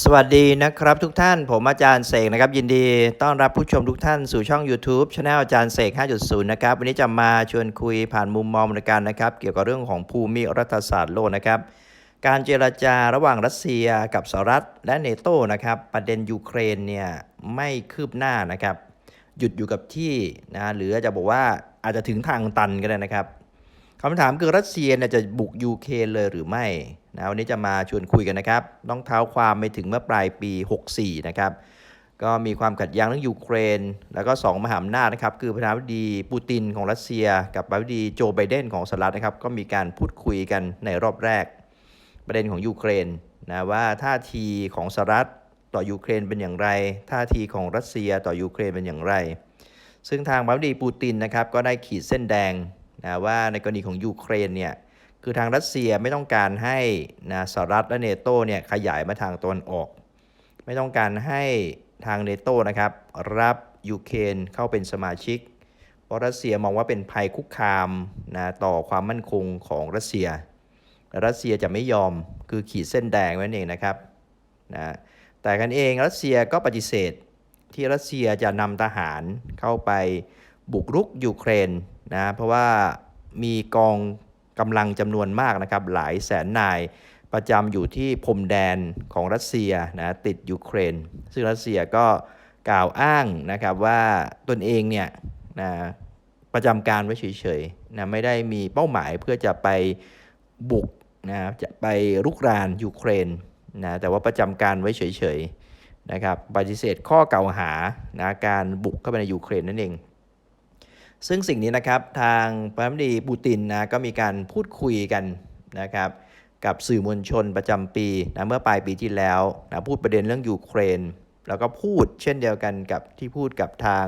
สวัสดีนะครับทุกท่านผมอาจารย์เสกนะครับ ยินดีต้อนรับผู้ชมทุกท่านสู่ช่อง YouTube Channel อาจารย์เสก 5.0 นะครับ วันนี้จะมาชวนคุยผ่านมุมมองในการนะครับ เกี่ยวกับเรื่องของภูมิรัฐศาสตร์โลกนะครับ การเจรจาระหว่างรัสเซียกับสหรัฐและเนโตนะครับ ประเด็นยูเครนเนี่ยไม่คืบหน้านะครับ หยุดอยู่กับที่นะหรือจะบอกว่าอาจจะถึงทางตันก็ได้นะครับ คำถามคือรัสเซียเนี่ยจะบุกยูเครนเลยหรือไม่นะวันนี้จะมาชวนคุยกันนะครับต้องเท้าความไปถึงเมื่อปลายปี 64 นะครับ ก็มีความขัดแย้งเรื่องยูเครน แล้วก็ 2 มหาอำนาจนะครับ คือประธานาธิบดีปูตินของรัสเซีย กับประธานาธิบดีโจไบเดนของสหรัฐนะครับ ก็มีการพูดคุยกันในรอบแรก ประเด็นของยูเครนนะว่าท่าทีของสหรัฐต่อยูเครนเป็นอย่างไร ท่าทีของรัสเซียต่อยูเครนเป็นอย่างไร ซึ่งทางประธานาธิบดีปูตินนะครับก็ได้ขีดเส้นแดง นะว่าในกรณีของยูเครนเนี่ยคือทางรัสเซียไม่ต้องการให้นะสหรัฐและเนโตเนี่ยขยายมาทางตะวันออก ไม่ต้องการให้ทางเนโตนะครับรับยูเครนเข้าเป็นสมาชิก เพราะรัสเซียมองว่าเป็นภัยคุกคามนะต่อความมั่นคงของรัสเซีย รัสเซียจะไม่ยอมคือขีดเส้นแดงไว้นั่นเองนะครับนะแต่กันเองรัสเซียก็ปฏิเสธที่รัสเซียจะนำทหารเข้าไปบุกรุกยูเครน นะเพราะว่ามีกองกำลังจำนวนมากนะครับหลายแสนนายประจำอยู่ที่พรมแดนของรัสเซียนะติดยูเครน ซึ่งรัสเซียก็กล่าวอ้างนะครับว่าตนเองเนี่ยนะประจำการไว้เฉยๆนะไม่ได้มีเป้าหมายเพื่อจะไปบุกนะจะไปรุกรานยูเครนนะแต่ว่าประจำการไว้เฉยๆนะครับปฏิเสธข้อกล่าวหานะการบุกเข้าไปในยูเครนนั่นเอง ซึ่งสิ่งนี้นะครับทางประธานาธิบดีปูตินนะก็มีการพูดคุยกันนะครับกับสื่อมวลชนประจำปีนะเมื่อปลายปีที่แล้วนะพูดประเด็นเรื่องยูเครน แล้วก็พูดเช่นเดียวกันกับที่พูดกับทาง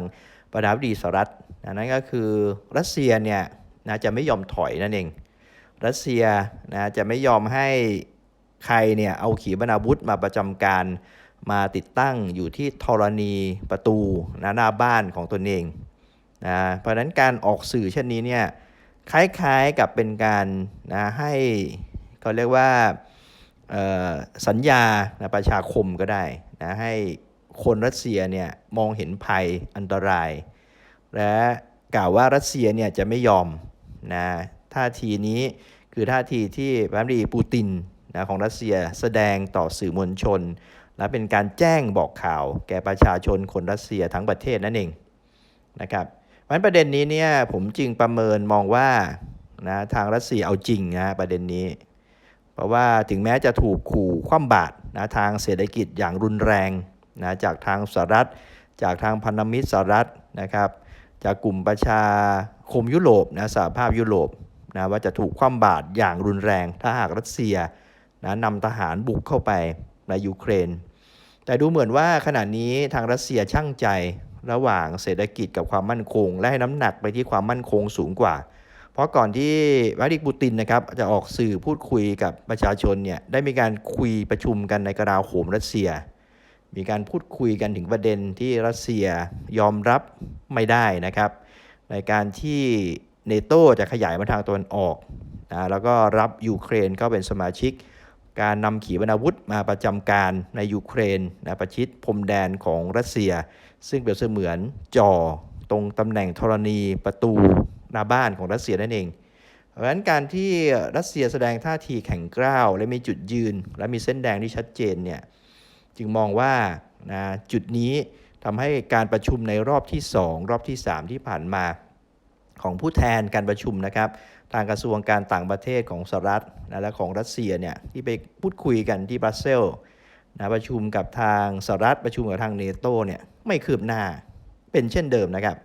ประธานาธิบดีสหรัฐนะนั่นก็คือรัสเซียเนี่ยนะจะไม่ยอมถอยนั่นเอง รัสเซียนะจะไม่ยอมให้ใครเนี่ยเอาขีปนาวุธมาประจำการมาติดตั้งอยู่ที่ธรณีประตูนะหน้าบ้านของตนเอง นะเพราะนั้นการออกสื่อเช่นนี้เนี่ยคล้ายๆกับเป็นการนะให้เขาเรียกว่าสัญญานะประชาคมก็ได้นะให้คนรัสเซียเนี่ยมองเห็นภัยอันตราย และกล่าวว่ารัสเซียเนี่ยจะไม่ยอมนะท่าทีนี้คือท่าทีที่ประธานาธิบดีปูตินนะของรัสเซียแสดงต่อสื่อมวลชน และเป็นการแจ้งบอกข่าวแก่ประชาชนคนรัสเซียทั้งประเทศนั่นเองนะครับ เพราะประเด็นนี้เนี่ยผมจึงประเมินมองว่านะทางรัสเซียเอาจริงนะประเด็นนี้ เพราะว่าถึงแม้จะถูกขู่คว่ำบาตรนะทางเศรษฐกิจอย่างรุนแรงนะจากทางสหรัฐ จากทางพันธมิตรสหรัฐนะครับ จากกลุ่มประชาคมยุโรปนะสหภาพยุโรปนะว่าจะถูกคว่ำบาตรอย่างรุนแรง ถ้าหากรัสเซียนะนำทหารบุกเข้าไปในยูเครน แต่ดูเหมือนว่าขณะนี้ทางรัสเซียช่างใจ ระหว่างเศรษฐกิจกับความมั่นคง และให้น้ำหนักไปที่ความมั่นคงสูงกว่า เพราะก่อนที่วลาดิปูตินนะครับจะออกสื่อพูดคุยกับประชาชนเนี่ยได้มีการคุยประชุมกันในกระดาโหมรัสเซีย มีการพูดคุยกันถึงประเด็นที่รัสเซียยอมรับไม่ได้นะครับ ในการที่เนโตจะขยายมาทางตะวันออกนะแล้วก็รับยูเครนเข้าเป็นสมาชิก การนำขีปนาวุธมาประจำการในยูเครนนะประชิดพรมแดนของรัสเซีย ซึ่งเปรียบเสมือนจอตรงตำแหน่งธรณีประตูหน้าบ้านของรัสเซียนั่นเอง เพราะฉะนั้นการที่รัสเซียแสดงท่าทีแข็งกร้าว และมีจุดยืน และมีเส้นแดงที่ชัดเจนเนี่ยจึงมองว่านะจุดนี้ทำให้การประชุมในรอบที่ 2 รอบที่ 3 ที่ผ่านมา ของผู้แทนการประชุมนะครับ ทางกระทรวงการต่างประเทศของสหรัฐนะและของรัสเซียเนี่ยที่ไปพูดคุยกันที่บรัสเซลนะประชุมกับทางสหรัฐประชุมกับทางเนโตเนี่ยไม่คืบหน้าเป็นเช่นเดิมนะครับ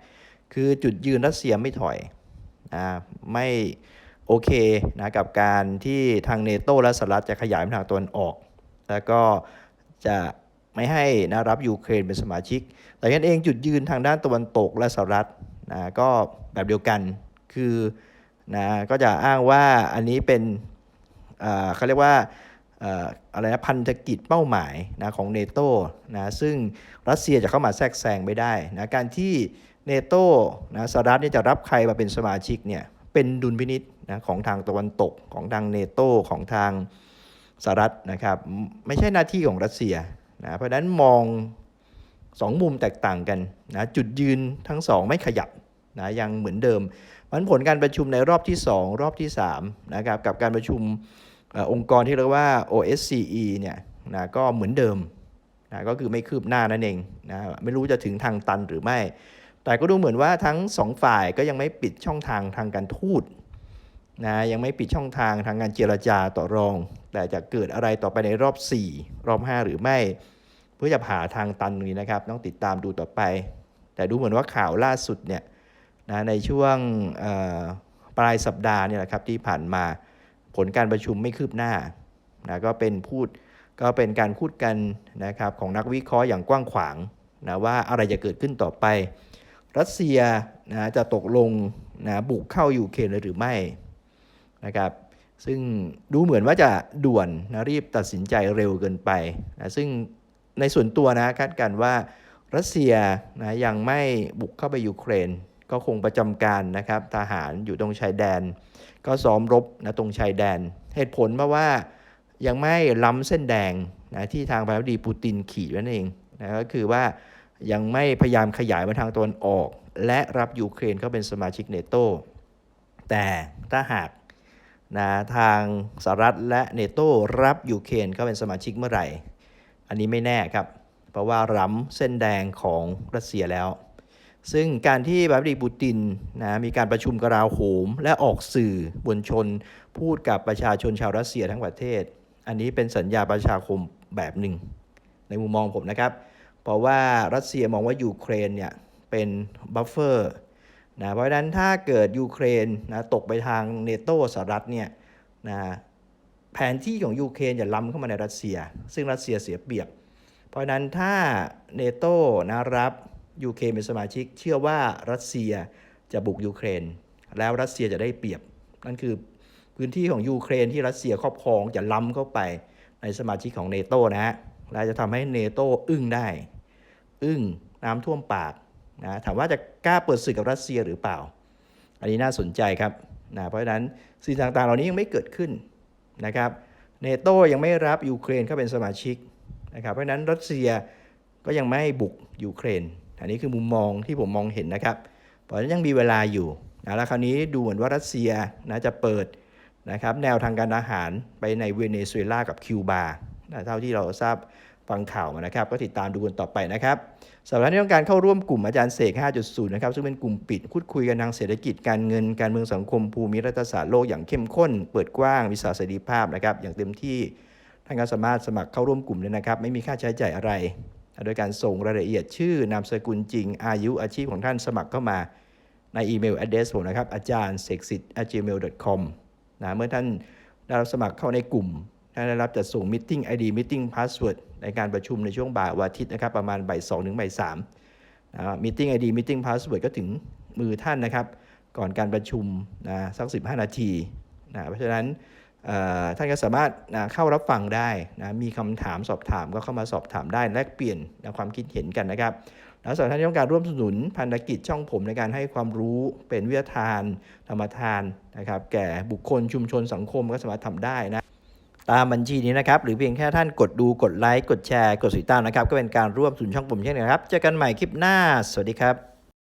คือจุดยืนรัสเซียไม่ถอยนะไม่โอเคนะกับการที่ทางเนโตและสหรัฐจะขยายไปทางตะวันออก แล้วก็จะไม่ให้นะรับยูเครนเป็นสมาชิก แต่กันเองจุดยืนทางด้านตะวันตกและสหรัฐ นะก็แบบเดียวกันคือนะก็จะอ้างว่าอันนี้เป็นเขาเรียกว่าอะไรนะพันธกิจเป้าหมายนะของเนโตนะซึ่งรัสเซียจะเข้ามาแทรกแซงไม่ได้นะการที่เนโตนะสหรัฐนี่จะรับใครมาเป็นสมาชิกเนี่ยเป็นดุลพินิษนะของทางตะวันตกของทางเนโตของทางสหรัฐนะครับไม่ใช่หน้าที่ของรัสเซียนะเพราะนั้นมองสองมุมแตกต่างกันนะจุดยืนทั้งสองไม่ขยับ นะยังเหมือนเดิมมันผลการประชุมในรอบที่ 2 รอบที่3นะครับกับการประชุมอองค์กรที่เรียกว่า OSCE เนี่ยนะก็เหมือนเดิมนะก็คือไม่คืบหน้านั่นเองนะไม่รู้จะถึงทางตันหรือไม่ แต่ก็ดูเหมือนว่าทั้งสองฝ่ายก็ยังไม่ปิดช่องทางทางการทูตนะยังไม่ปิดช่องทางทางการเจรจาต่อรอง แต่จะเกิดอะไรต่อไปในรอบ 4 รอบ 5 หรือไม่ เพื่อจะหาทางตันตรงนี้นะครับ ต้องติดตามดูต่อไป แต่ดูเหมือนว่าข่าวล่าสุดเนี่ย นะในช่วงปลายสัปดาห์เนี่ยแหละครับที่ผ่านมาผลการประชุมไม่คืบหน้านะก็เป็นพูดก็เป็นการพูดกันนะครับของนักวิเคราะห์อย่างกว้างขวางนะว่าอะไรจะเกิดขึ้นต่อไป รัสเซียนะจะตกลงนะบุกเข้ายูเครนหรือไม่นะครับซึ่งดูเหมือนว่าจะด่วนนะรีบตัดสินใจเร็วเกินไปนะซึ่งในส่วนตัวนะคาดการ์ว่ารัสเซียนะยังไม่บุกเข้าไปยูเครน ก็คงประจำการนะครับทหารอยู่ตรงชายแดน ก็ซ้อมรบนะตรงชายแดน เหตุผลเพราะว่ายังไม่ล้ำเส้นแดงนะที่ทางประธานาธิบดีปูตินขีดไว้นั่นเองนะก็คือว่ายังไม่พยายามขยายมาทางตะวันออก และรับยูเครนเข้าเป็นสมาชิกเนโตแต่ถ้าหากนะทางสหรัฐและเนโตรับยูเครนเข้าเป็นสมาชิกเมื่อไหร่ อันนี้ไม่แน่ครับ เพราะว่าล้ำเส้นแดงของรัสเซียแล้ว ซึ่งการที่บาบดีปูตินนะมีการประชุมกราโหม และออกสื่อมวลชน พูดกับประชาชนชาวรัสเซียทั้งประเทศ อันนี้เป็นสัญญาประชาคมแบบหนึ่ง ในมุมมองผมนะครับ เพราะว่ารัสเซียมองว่ายูเครนเนี่ยเป็นบัฟเฟอร์นะเพราะฉะนั้นถ้าเกิดยูเครนนะตกไปทางเนโตสหรัฐเนี่ยนะแผนที่ของยูเครนจะล้ำเข้ามาในรัสเซีย ซึ่งรัสเซียเสียเปรียบ เพราะฉะนั้นถ้าเนโตนะรับ ยูเครนเป็นสมาชิก เชื่อว่ารัสเซียจะบุกยูเครน แล้วรัสเซียจะได้เปรียบ นั่นคือพื้นที่ของยูเครนที่รัสเซียครอบครองจะล้ำเข้าไปในสมาชิกของเนโตนะฮะและจะทำให้เนโตอึ้งได้ อึ้งน้ำท่วมปากนะถามว่าจะกล้าเปิดศึกกับรัสเซียหรือเปล่า อันนี้น่าสนใจครับนะเพราะฉะนั้นสิ่งต่างๆ เหล่านี้ยังไม่เกิดขึ้นนะครับเนโตยังไม่รับยูเครนเข้าเป็นสมาชิกนะครับเพราะฉะนั้นรัสเซียก็ยังไม่บุกยูเครน อันนี้คือมุมมองที่ผมมองเห็นนะครับ เพราะฉะนั้นยังมีเวลาอยู่นะแล้วคราวนี้ดูเหมือนว่ารัสเซียนะจะเปิดนะครับแนวทางการอาหารไปในเวเนซุเอลากับคิวบานะเท่าที่เราทราบฟังข่าวมานะครับ ก็ติดตามดูกันต่อไปนะครับสำหรับที่ต้องการเข้าร่วมกลุ่มอาจารย์เสก 5.0 นะครับ ซึ่งเป็นกลุ่มปิดพูดคุยกันทางเศรษฐกิจการเงินการเมืองสังคมภูมิรัฐศาสตร์โลกอย่างเข้มข้น เปิดกว้างวิสาเสรีภาพนะครับ อย่างเต็มที่ท่านก็สามารถสมัครเข้าร่วมกลุ่มเลยนะครับ ไม่มีค่าใช้จ่ายอะไร โดยการส่งรายละเอียดชื่อนามสกุลจริง อายุอาชีพของท่านสมัครเข้ามาในอีเมล address ผมนะครับ อาจารย์เสกสิทธิ์ gmail.com นะเมื่อท่านได้รับสมัครเข้าในกลุ่มท่านได้รับจัดส่ง meeting ID meeting password ในการประชุมในช่วงบ่ายวันอาทิตย์นะครับ ประมาณบ่าย2ถึงบ่าย3นะ meeting ID meeting password ก็ถึงมือท่านนะครับ ก่อนการประชุมนะสัก 15 นาทีนะเพราะฉะนั้น ท่านก็สามารถเข้ารับฟังได้นะมีคำถามสอบถามก็เข้ามาสอบถามได้แลกเปลี่ยนนะความคิดเห็นกันนะครับแล้วสำหรับท่านที่ต้องการร่วมสนุนพันธกิจช่องผมในการให้ความรู้เป็นวิทยาทาน ธรรมทานนะครับแก่บุคคลชุมชนสังคมก็สามารถทำได้นะตามบัญชีนี้นะครับหรือเพียงแค่ท่านกดดูกดไลค์กดแชร์ กดติดตามนะครับ ก็เป็นการร่วมสนุนช่องผมเช่นกันครับเจอกันใหม่คลิปหน้า สวัสดีครับ